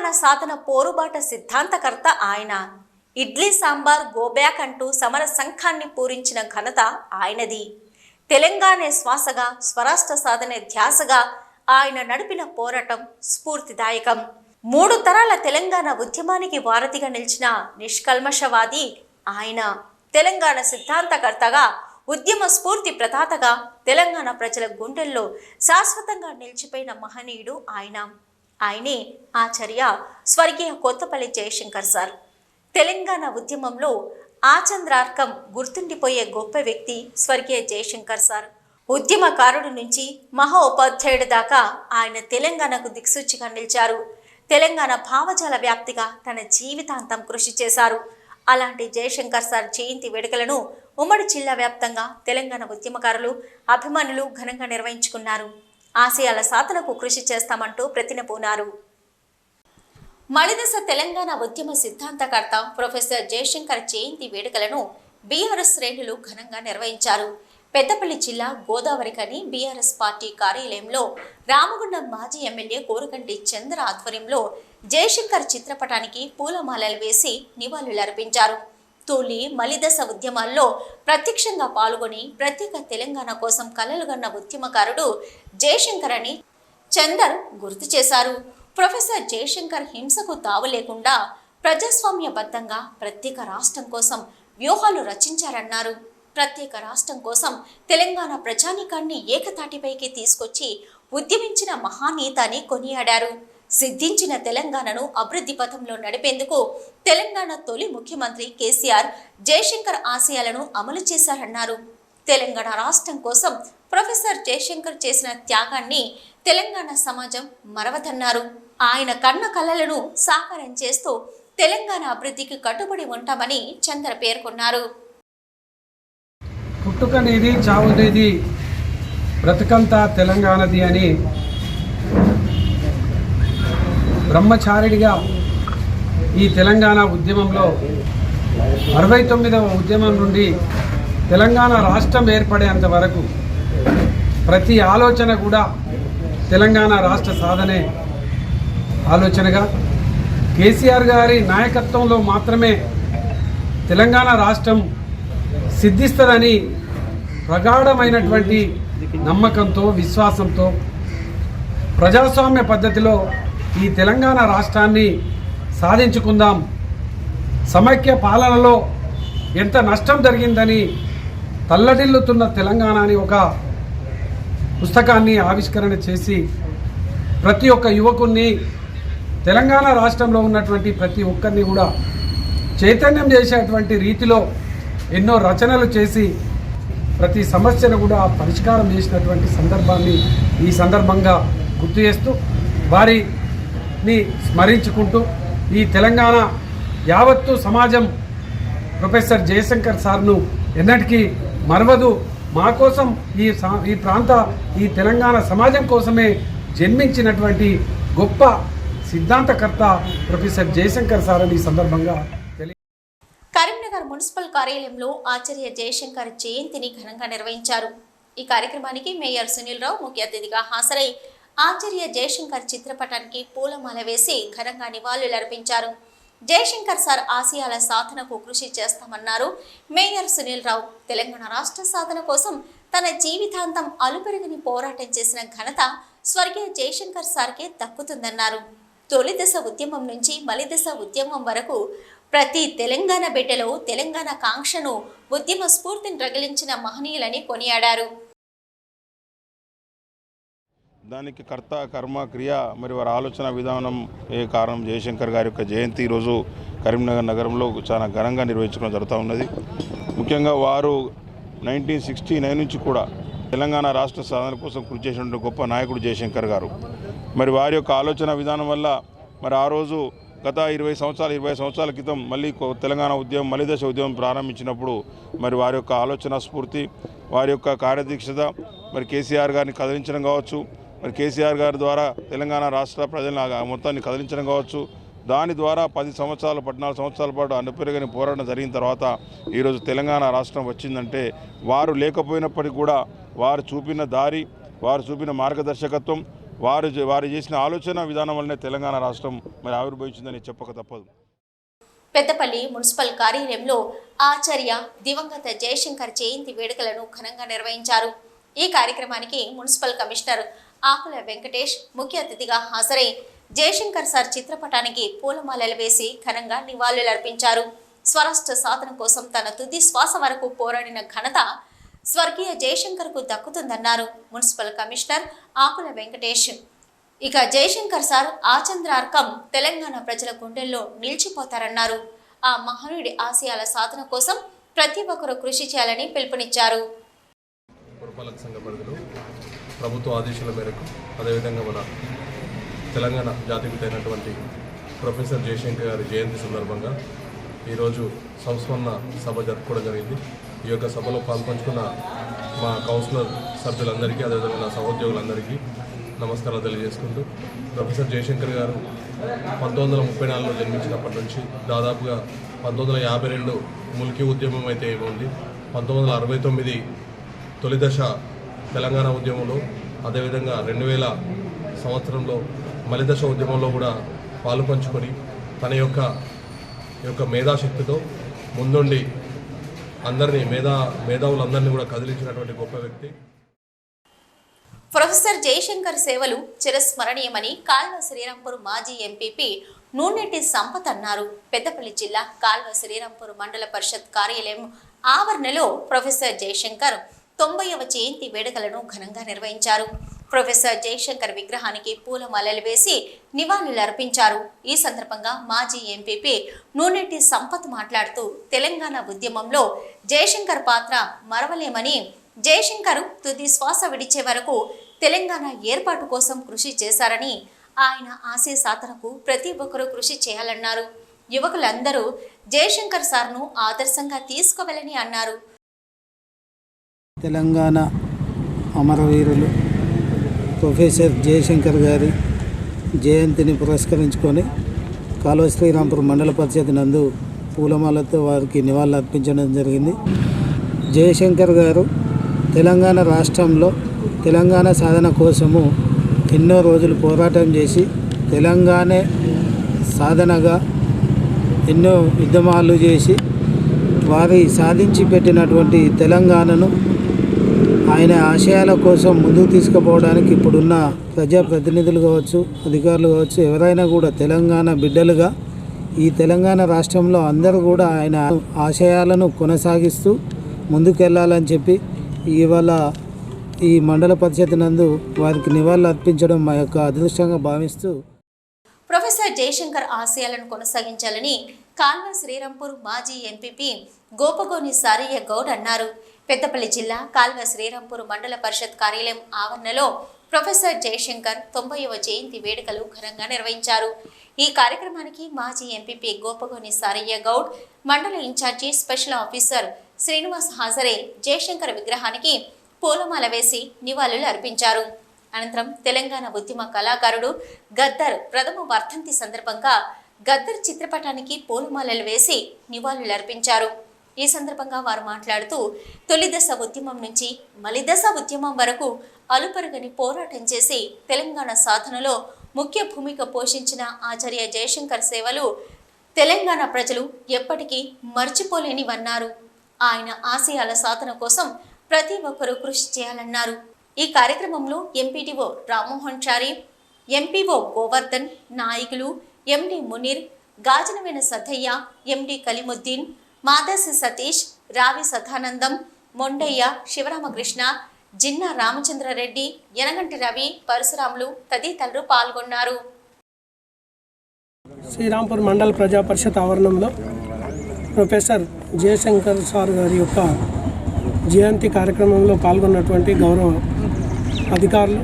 తెలంగాణ సాధన పోరుబాట సిద్ధాంతకర్త ఆయన. ఇడ్లీ సాంబార్ గోబ్యాక్ అంటూ సమర సంఘాన్ని పూరించిన ఘనత ఆయనది. తెలంగాణ శ్వాసగా స్వరాష్ట్ర సాధనే ధ్యాసగా ఆయన నడిపిన పోరాటం స్ఫూర్తిదాయకం. మూడు తరాల తెలంగాణ ఉద్యమానికి వారధిగా నిలిచిన నిష్కల్మషవాది ఆయన. తెలంగాణ సిద్ధాంతకర్తగా ఉద్యమ స్ఫూర్తి ప్రదాతగా తెలంగాణ ప్రజల గుండెల్లో శాశ్వతంగా నిలిచిపోయిన మహనీయుడు ఆయన. ఆయనే ఆచార్య స్వర్గీయ కొత్తపల్లి జయశంకర్ సార్. తెలంగాణ ఉద్యమంలో ఆచంద్రార్కం గుర్తుండిపోయే గొప్ప వ్యక్తి స్వర్గీయ జయశంకర్ సార్. ఉద్యమకారుడు నుంచి మహా ఉపాధ్యాయుడు దాకా ఆయన తెలంగాణకు దిక్సూచిగా నిలిచారు. తెలంగాణ భావజాల వ్యాప్తిగా తన జీవితాంతం కృషి చేశారు. అలాంటి జయశంకర్ సార్ జయంతి వేడుకలను ఉమ్మడి జిల్లా వ్యాప్తంగా తెలంగాణ ఉద్యమకారులు అభిమానులు ఘనంగా నిర్వహించుకున్నారు. ఆశయాల సాధనకు కృషి చేస్తామంటూ ప్రతినపూనారు మలిదశ తెలంగాణ ఉద్యమ సిద్ధాంతకర్త ప్రొఫెసర్ జయశంకర్ జయంతి వేడుకలను బీఆర్ఎస్ శ్రేణులు ఘనంగా నిర్వహించారు. పెద్దపల్లి జిల్లా గోదావరికని బీఆర్ఎస్ పార్టీ కార్యాలయంలో రామగుండం మాజీ ఎమ్మెల్యే కోరుకంటి చంద్ర ఆధ్వర్యంలో జయశంకర్ చిత్రపటానికి పూలమాలలు వేసి నివాళులర్పించారు. తొలి మలిదశ ఉద్యమాల్లో ప్రత్యక్షంగా పాల్గొని ప్రత్యేక తెలంగాణ కోసం కలలుగన్న ఉద్యమకారుడు జయశంకర్ అని చందర్ గుర్తు చేశారు. ప్రొఫెసర్ జయశంకర్ హింసకు తావు లేకుండా ప్రజాస్వామ్యబద్ధంగా ప్రత్యేక రాష్ట్రం కోసం వ్యూహాలు రచించారన్నారు. ప్రత్యేక రాష్ట్రం కోసం తెలంగాణ ప్రజానీకాన్ని ఏకతాటిపైకి తీసుకొచ్చి ఉద్యమించిన మహానేత కొనియాడారు. సిద్ధించిన తెలంగాణను అభివృద్ధి పథంలో నడిపేందుకు తెలంగాణ తొలి ముఖ్యమంత్రి కేసీఆర్ జయశంకర్ ఆశయాలను అమలు చేశారన్నారు. తెలంగాణ రాష్ట్రం కోసం ప్రొఫెసర్ జయశంకర్ చేసిన త్యాగాన్ని తెలంగాణ సమాజం మరవదన్నారు. ఆయన కన్న కలలను సాకారం చేస్తూ తెలంగాణ అభివృద్ధికి కట్టుబడి ఉంటామని చంద్ర పేర్కొన్నారు. పుట్టుకనేది చావునేది బ్రతకంతా తెలంగాణది అని బ్రహ్మచారిడిగా ఈ తెలంగాణ ఉద్యమంలో అరవై తొమ్మిదవ ఉద్యమం నుండి తెలంగాణ రాష్ట్రం ఏర్పడేంత వరకు ప్రతి ఆలోచన కూడా తెలంగాణ రాష్ట్ర సాధనే ఆలోచనగా. కేసీఆర్ గారి నాయకత్వంలో మాత్రమే తెలంగాణ రాష్ట్రం సిద్ధిస్తుందని ప్రగాఢమైనటువంటి నమ్మకంతో విశ్వాసంతో ప్రజాస్వామ్య పద్ధతిలో ఈ తెలంగాణ రాష్ట్రాన్ని సాధించుకుందాం. సమైక్య పాలనలో ఎంత నష్టం జరిగిందని తల్లడిల్లుతున్న తెలంగాణ అని ఒక పుస్తకాన్ని ఆవిష్కరణ చేసి ప్రతి ఒక్క యువకుణ్ణి తెలంగాణ రాష్ట్రంలో ఉన్నటువంటి ప్రతి ఒక్కరిని కూడా చైతన్యం చేసేటువంటి రీతిలో ఎన్నో రచనలు చేసి ప్రతి సమస్యను కూడా పరిష్కారం చేసినటువంటి సందర్భాన్ని ఈ సందర్భంగా గుర్తు చేస్తూ వారి ని స్మరించుకుంటూ ఈ తెలంగాణ యావత్తు సమాజం ప్రొఫెసర్ జయశంకర్ సార్ను ఎన్నటికీ మరవదు. మా కోసం ఈ సా- ఈ ప్రాంత ఈ తెలంగాణ సమాజం కోసమే జన్మించినటువంటి గొప్ప సిద్ధాంతకర్త ప్రొఫెసర్ జయశంకర్ సార్ అని ఈ సందర్భంగా కరీంనగర్ మున్సిపల్ కార్యాలయంలో ఆచార్య జయశంకర్ జయంతిని ఘనంగా నిర్వహించారు. ఈ కార్యక్రమానికి మేయర్ సునీల్ రావు ముఖ్య అతిథిగా హాజరై ఆచార్య జయశంకర్ చిత్రపటానికి పూలమాల వేసి ఘనంగా నివాళులర్పించారు జయశంకర్ సార్ ఆశయాల సాధనకు కృషి చేస్తామన్నారు మేయర్ సునీల్ రావు. తెలంగాణ రాష్ట్ర సాధన కోసం తన జీవితాంతం అలుపెరుగని పోరాటం చేసిన ఘనత స్వర్గీయ జయశంకర్ సార్కే దక్కుతుందన్నారు. తొలి దశ ఉద్యమం నుంచి మలిదశ ఉద్యమం వరకు ప్రతి తెలంగాణ బిడ్డలో తెలంగాణ కాంక్షను ఉద్యమ స్ఫూర్తిని రగిలించిన మహనీయులని కొనియాడారు. దానికి కర్త కర్మ క్రియ మరి వారి ఆలోచన విధానం ఏ కారణం? జయశంకర్ గారి యొక్క జయంతి ఈరోజు కరీంనగర్ నగరంలో చాలా ఘనంగా నిర్వహించుకోవడం జరుగుతూ ఉన్నది. ముఖ్యంగా వారు నైన్టీన్ సిక్స్టీ నైన్ నుంచి కూడా తెలంగాణ రాష్ట్ర సాధన కోసం కృషి చేసినటువంటి గొప్ప నాయకుడు జయశంకర్ గారు. మరి వారి యొక్క ఆలోచన విధానం వల్ల మరి ఆ రోజు గత ఇరవై సంవత్సరాలు ఇరవై సంవత్సరాల క్రితం మళ్ళీ తెలంగాణ ఉద్యమం మలిదశ ఉద్యమం ప్రారంభించినప్పుడు మరి వారి యొక్క ఆలోచన స్ఫూర్తి వారి యొక్క కార్యదీక్షత మరి కేసీఆర్ గారిని కదిలించడం కావచ్చు మరి కేసీఆర్ గారి ద్వారా తెలంగాణ రాష్ట్ర ప్రజలను మొత్తాన్ని కదిలించడం కావచ్చు. దాని ద్వారా పది సంవత్సరాలు పద్నాలుగు సంవత్సరాల పాటు అనుపెరగని పోరాటం జరిగిన తర్వాత ఈరోజు తెలంగాణ రాష్ట్రం వచ్చిందంటే వారు లేకపోయినప్పటికీ కూడా వారు చూపిన దారి వారు చూపిన మార్గదర్శకత్వం వారు వారు చేసిన ఆలోచన విధానం వల్లనే తెలంగాణ రాష్ట్రం మరి ఆవిర్భవించిందని చెప్పక తప్పదు. పెద్దపల్లి మున్సిపల్ కార్యాలయంలో ఆచార్య దివంగత జయశంకర్ జయంతి వేడుకలను ఘనంగా నిర్వహించారు. ఈ కార్యక్రమానికి మున్సిపల్ కమిషనర్ ఆకుల వెంకటేష్ ముఖ్య అతిథిగా హాజరై జయశంకర్ సార్ చిత్రపటానికి పూలమాలలు వేసి ఘనంగా నివాళులర్పించారు. స్వరాష్ట్ర సాధన కోసం తన తుది శ్వాస వరకు పోరాడిన ఘనత స్వర్గీయ జయశంకర్కు దక్కుతుందన్నారు మున్సిపల్ కమిషనర్ ఆకుల వెంకటేష్. ఇక జయశంకర్ సార్ ఆచంద్రార్కం తెలంగాణ ప్రజల గుండెల్లో నిలిచిపోతారన్నారు. ఆ మహనుడి ఆశయాల సాధన కోసం ప్రతి ఒక్కరూ కృషి చేయాలని పిలుపునిచ్చారు. ప్రభుత్వ ఆదేశాల మేరకు అదేవిధంగా మన తెలంగాణ జాతిపితైనటువంటి ప్రొఫెసర్ జయశంకర్ గారి జయంతి సందర్భంగా ఈరోజు సంస్మరణ సభ జరుపుకోవడం జరిగింది. ఈ యొక్క సభలో పాల్పంచుకున్న మా కౌన్సిలర్ సభ్యులందరికీ అదేవిధంగా నా సహోద్యోగులందరికీ నమస్కారాలు తెలియజేసుకుంటూ ప్రొఫెసర్ జయశంకర్ గారు పంతొమ్మిది వందల ముప్పై నాలుగులో జన్మించినప్పటి నుంచి దాదాపుగా పంతొమ్మిది వందల యాభై రెండు ముల్కీ ఉద్యమం అయితే ఏముంది పంతొమ్మిది వందల అరవై తొమ్మిది తొలి దశ తెలంగాణ ఉద్యమంలో అదేవిధంగా రెండు వేల సంవత్సరంలో మలిదశ ఉద్యమంలో కూడా పాలు పంచుకొని తన యొక్క యొక్క మేధాశక్తితో ముందుండి అందరినీ మేధా మేధావులందరినీ కూడా కదిలించినటువంటి గొప్ప వ్యక్తి. ప్రొఫెసర్ జయశంకర్ సేవలు చిరస్మరణీయమని కాల్వ శ్రీరాంపూర్ మాజీ ఎంపీపీ నూనెటి సంపత్ అన్నారు. పెద్దపల్లి జిల్లా కాల్వ శ్రీరాంపూర్ మండల పరిషత్ కార్యాలయం ఆవరణలో ప్రొఫెసర్ జయశంకర్ తొంభైవ జయంతి వేడుకలను ఘనంగా నిర్వహించారు. ప్రొఫెసర్ జయశంకర్ విగ్రహానికి పూలమాలలు వేసి నివాళులర్పించారు ఈ సందర్భంగా మాజీ ఎంపీపీ నూనెటి సంపత్ మాట్లాడుతూ తెలంగాణ ఉద్యమంలో జయశంకర్ పాత్ర మరవలేమని జయశంకర్ తుది శ్వాస విడిచే వరకు తెలంగాణ ఏర్పాటు కోసం కృషి చేశారని ఆయన ఆశయ సాధనకు ప్రతి ఒక్కరూ కృషి చేయాలన్నారు. యువకులందరూ జయశంకర్ సార్ను ఆదర్శంగా తీసుకోవాలని అన్నారు. తెలంగాణ అమరవీరులు ప్రొఫెసర్ జయశంకర్ గారి జయంతిని పురస్కరించుకొని కాలువ శ్రీరాంపురం మండల పరిషత్ నందు పూలమాలతో వారికి నివాళులు అర్పించడం జరిగింది. జయశంకర్ గారు తెలంగాణ రాష్ట్రంలో తెలంగాణ సాధన కోసము ఎన్నో రోజులు పోరాటం చేసి తెలంగాణ సాధనగా ఎన్నో ఉద్యమాలు చేసి వారి సాధించి పెట్టినటువంటి తెలంగాణను ఆయన ఆశయాల కోసం ముందుకు తీసుకుపోవడానికి ఇప్పుడున్న ప్రజాప్రతినిధులు కావచ్చు అధికారులు కావచ్చు ఎవరైనా కూడా తెలంగాణ బిడ్డలుగా ఈ తెలంగాణ రాష్ట్రంలో అందరూ కూడా ఆయన ఆశయాలను కొనసాగిస్తూ ముందుకెళ్ళాలని చెప్పి ఇవాళ ఈ మండల పరిషత్ నందు వారికి నివాళులు అర్పించడం మా యొక్క అదృష్టంగా భావిస్తూ ప్రొఫెసర్ జయశంకర్ ఆశయాలను కొనసాగించాలని కాల్వ శ్రీరాంపూర్ మాజీ ఎంపీపీ గోపగోని సారయ్య గౌడ్ అన్నారు. పెద్దపల్లి జిల్లా కాల్వ శ్రీరాంపూర్ మండల పరిషత్ కార్యాలయం ఆవరణలో ప్రొఫెసర్ జయశంకర్ తొంభైవ జయంతి వేడుకలు ఘనంగా నిర్వహించారు. ఈ కార్యక్రమానికి మాజీ ఎంపీపీ గోపగోని సారయ్య గౌడ్ మండల ఇన్ఛార్జి స్పెషల్ ఆఫీసర్ శ్రీనివాస్ హాజరే జయశంకర్ విగ్రహానికి పూలమాల వేసి నివాళులు అర్పించారు. అనంతరం తెలంగాణ ఉద్యమ కళాకారుడు గద్దర్ ప్రథమ వర్ధంతి సందర్భంగా గద్దర్ చిత్రపటానికి పూలమాలలు వేసి నివాళులర్పించారు. ఈ సందర్భంగా వారు మాట్లాడుతూ తొలిదశ ఉద్యమం నుంచి మలిదశ ఉద్యమం వరకు అలుపరుగని పోరాటం చేసి తెలంగాణ సాధనలో ముఖ్య భూమిక పోషించిన ఆచార్య జయశంకర్ సేవలు తెలంగాణ ప్రజలు ఎప్పటికీ మర్చిపోలేనివన్నారు. ఆయన ఆశయాల సాధన కోసం ప్రతి ఒక్కరూ కృషి చేయాలన్నారు. ఈ కార్యక్రమంలో ఎంపీటీఓ రామ్మోహన్ చారి ఎంపీఓ గోవర్ధన్ నాయకులు ఎండి మునీర్ గాజనవేన సతయ్య ఎండి కలిముద్దీన్ మాదాసి సతీష్ రావి సదానందం మొండయ్య శివరామకృష్ణ జిన్నా రామచంద్రారెడ్డి యనగంటి రవి పరశురాములు తదితరులు పాల్గొన్నారు. శ్రీరాంపూర్ మండల ప్రజా పరిషత్ ఆవరణంలో ప్రొఫెసర్ జయశంకర్ సార్ గారి యొక్క జయంతి కార్యక్రమంలో పాల్గొన్నటువంటి గౌరవ అధికారులు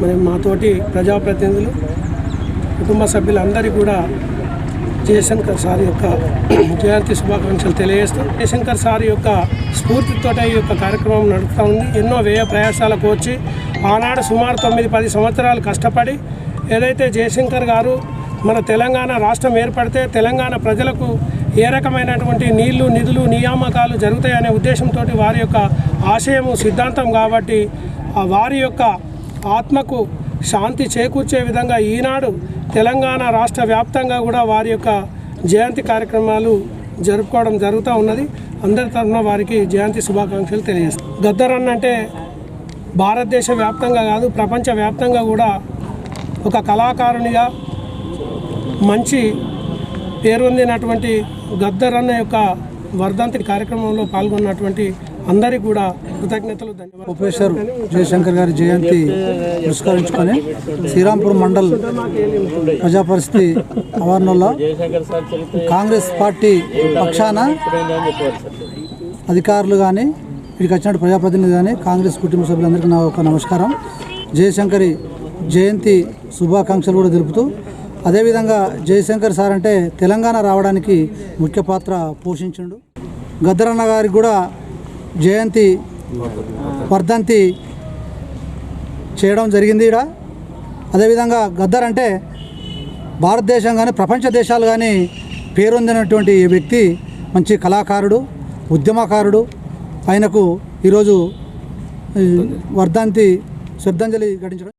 మరి మాతోటి ప్రజాప్రతినిధులు కుటుంబ సభ్యులందరికీ కూడా జయశంకర్ సార్ యొక్క జయంతి శుభాకాంక్షలు తెలియజేస్తూ జయశంకర్ సార్ యొక్క స్ఫూర్తితో ఈ యొక్క కార్యక్రమం నడుపుతూ ఉంది. ఎన్నో వ్యయ ప్రయాసాలకు వచ్చి ఆనాడు సుమారు తొమ్మిది పది సంవత్సరాలు కష్టపడి ఏదైతే జయశంకర్ గారు మన తెలంగాణ రాష్ట్రం ఏర్పడితే తెలంగాణ ప్రజలకు ఏ రకమైనటువంటి నీళ్ళు నిధులు నియామకాలు జరుగుతాయనే ఉద్దేశంతో వారి యొక్క ఆశయము సిద్ధాంతం కాబట్టి వారి యొక్క ఆత్మకు శాంతి చేకూర్చే విధంగా ఈనాడు తెలంగాణ రాష్ట్ర వ్యాప్తంగా కూడా వారి యొక్క జయంతి కార్యక్రమాలు జరుపుకోవడం జరుగుతూ ఉన్నది. అందరి తరఫున వారికి జయంతి శుభాకాంక్షలు తెలియజేస్తాం గద్దరన్న అంటే భారతదేశ వ్యాప్తంగా కాదు ప్రపంచ వ్యాప్తంగా కూడా ఒక కళాకారునిగా మంచి పేరు పొందినటువంటి గద్దరన్న యొక్క వర్ధంతి కార్యక్రమంలో పాల్గొన్నటువంటి అందరికీ కూడా కృతజ్ఞతలు ప్రొఫెసర్ జయశంకర్ గారి జయంతి పురస్కరించుకొని శ్రీరాంపూర్ మండల్ ప్రజా పరిస్థితి కాంగ్రెస్ పార్టీ పక్షాన అధికారులు కానీ వీడికి వచ్చినట్టు ప్రజాప్రతినిధి కానీ కాంగ్రెస్ కుటుంబ సభ్యులందరికీ నా ఒక నమస్కారం. జయశంకరి జయంతి శుభాకాంక్షలు కూడా తెలుపుతూ అదేవిధంగా జయశంకర్ సార్ అంటే తెలంగాణ రావడానికి ముఖ్య పాత్ర పోషించిండు. గద్దరన్న గారికి కూడా జయంతి వర్ధంతి చేయడం జరిగింది ఇక్కడ అదేవిధంగా గద్దర్ అంటే భారతదేశం కానీ ప్రపంచ దేశాలు కానీ పేరొందినటువంటి ఈ వ్యక్తి మంచి కళాకారుడు ఉద్యమకారుడు. ఆయనకు ఈరోజు వర్ధాంతి వర్ధంతి శ్రద్ధాంజలి ఘటించడం.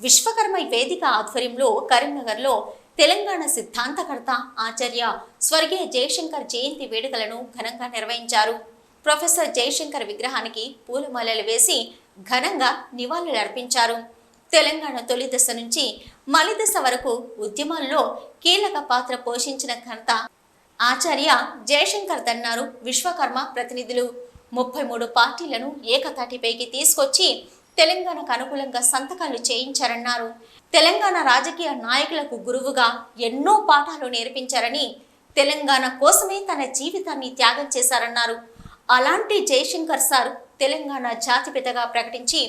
విశ్వకర్మ వేదిక ఆధ్వర్యంలో కరీంనగర్లో తెలంగాణ సిద్ధాంతకర్త ఆచార్య స్వర్గీయ జయశంకర్ జయంతి వేడుకలను ఘనంగా నిర్వహించారు. ప్రొఫెసర్ జయశంకర్ విగ్రహానికి పూలమాలలు వేసి ఘనంగా నివాళులర్పించారు తెలంగాణ తొలి దశ నుంచి మలిదశ వరకు ఉద్యమాల్లో కీలక పాత్ర పోషించిన ఘనత ఆచార్య జయశంకర్ దన్నారు విశ్వకర్మ ప్రతినిధులు. ముప్పై మూడు పార్టీలను ఏకతాటిపైకి తీసుకొచ్చి తెలంగాణకు అనుకూలంగా సంతకాలు చేయించారన్నారు. తెలంగాణ రాజకీయ నాయకులకు గురువుగా ఎన్నో పాఠాలు నేర్పించారని తెలంగాణ కోసమే తన జీవితాన్ని త్యాగం చేశారన్నారు. అలాంటి జయశంకర్ సార్ తెలంగాణ జాతిపితగా ప్రకటించి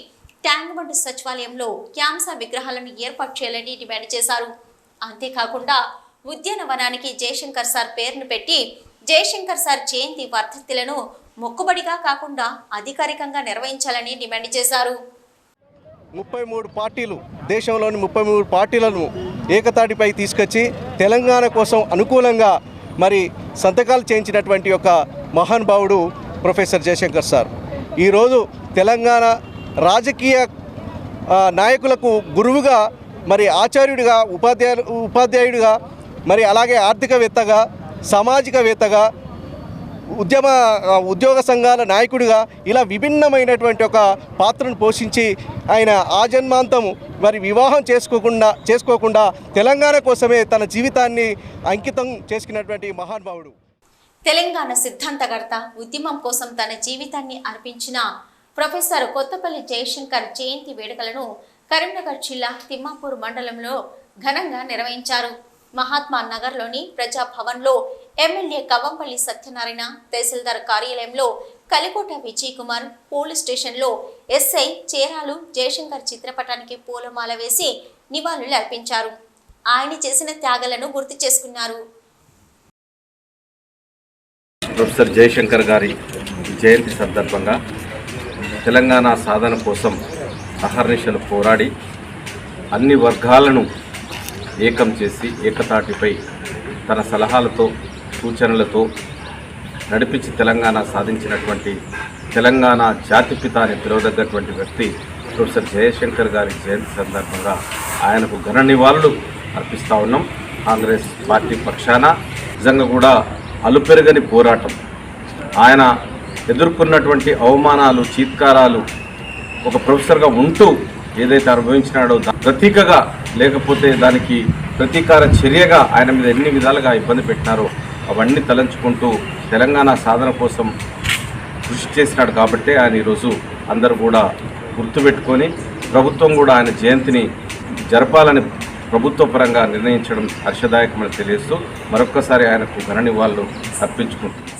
ట్యాంక్బండ్ సచివాలయంలో క్యాన్సర్ విగ్రహాలను ఏర్పాటు చేయాలని డిమాండ్ చేశారు. అంతేకాకుండా ఉద్యానవనానికి జయశంకర్ సార్ పేరును పెట్టి జయశంకర్ సార్ జయంతి వర్ధంతులను మొక్కుబడిగా కాకుండా అధికారికంగా నిర్వహించాలని డిమాండ్ చేశారు. ముప్పై మూడు పార్టీలు దేశంలోని ముప్పై మూడు పార్టీలను ఏకతాటిపై తీసుకొచ్చి తెలంగాణ కోసం అనుకూలంగా మరి సంతకాలు చేయించినటువంటి ఒక మహానుభావుడు ప్రొఫెసర్ జయశంకర్ సార్. ఈరోజు తెలంగాణ రాజకీయ నాయకులకు గురువుగా మరి ఆచార్యుడిగా ఉపాధ్యాయు ఉపాధ్యాయుడిగా మరి అలాగే ఆర్థికవేత్తగా సామాజికవేత్తగా ఉద్యమ ఉద్యోగ సంఘాల నాయకుడిగా ఇలా విభిన్నమైనటువంటి ఒక పాత్రను పోషించి ఆయన ఆజన్మాంతం మరి వివాహం చేసుకోకుండా చేసుకోకుండా తెలంగాణ కోసమే తన జీవితాన్ని అంకితం చేసుకున్నటువంటి మహానుభావుడు. తెలంగాణ సిద్ధాంతకర్త ఉద్యమం కోసం తన జీవితాన్ని అర్పించిన ప్రొఫెసర్ కొత్తపల్లి జయశంకర్ జయంతి వేడుకలను కరీంనగర్ జిల్లా తిమ్మాపూర్ మండలంలో ఘనంగా నిర్వహించారు. మహాత్మా నగర్లోని ప్రజాభవన్లో ఎమ్మెల్యే కవంపల్లి సత్యనారాయణ తహసీల్దార్ కార్యాలయంలో కలికోట విజయ్ కుమార్ పోలీస్ స్టేషన్లో ఎస్ఐ చేరాలు జయశంకర్ చిత్రపటానికి పూలమాల వేసి నివాళులు అర్పించారు. ఆయన చేసిన త్యాగాలను గుర్తు చేసుకున్నారు. ప్రొఫెసర్ జయశంకర్ గారి జయంతి సందర్భంగా తెలంగాణ సాధన కోసం అహర్నిశలు పోరాడి అన్ని వర్గాలను ఏకం చేసి ఏకతాటిపై తన సలహాలతో సూచనలతో నడిపించి తెలంగాణ సాధించినటువంటి తెలంగాణ జాతిపిత అని పిలువదగ్గటువంటి వ్యక్తి ప్రొఫెసర్ జయశంకర్ గారి జయంతి సందర్భంగా ఆయనకు ఘన నివాళులు అర్పిస్తూ ఉన్నాం. కాంగ్రెస్ పార్టీ పక్షాన నిజంగా కూడా అలుపెరగని పోరాటం. ఆయన ఎదుర్కొన్నటువంటి అవమానాలు చీత్కారాలు ఒక ప్రొఫెసర్గా ఉంటూ ఏదైతే అనుభవించినాడో ప్రతీకగా లేకపోతే దానికి ప్రతీకార చర్యగా ఆయన మీద ఎన్ని విధాలుగా ఇబ్బంది పెట్టినారో అవన్నీ తలంచుకుంటూ తెలంగాణ సాధన కోసం కృషి చేసినాడు కాబట్టి ఆయన ఈరోజు అందరూ కూడా గుర్తుపెట్టుకొని ప్రభుత్వం కూడా ఆయన జయంతిని జరపాలని ప్రభుత్వ పరంగా నిర్ణయించడం హర్షదాయకమని తెలియజేస్తూ మరొక్కసారి ఆయనకు ఘన నివాళులు అర్పించుకుంటున్నాం.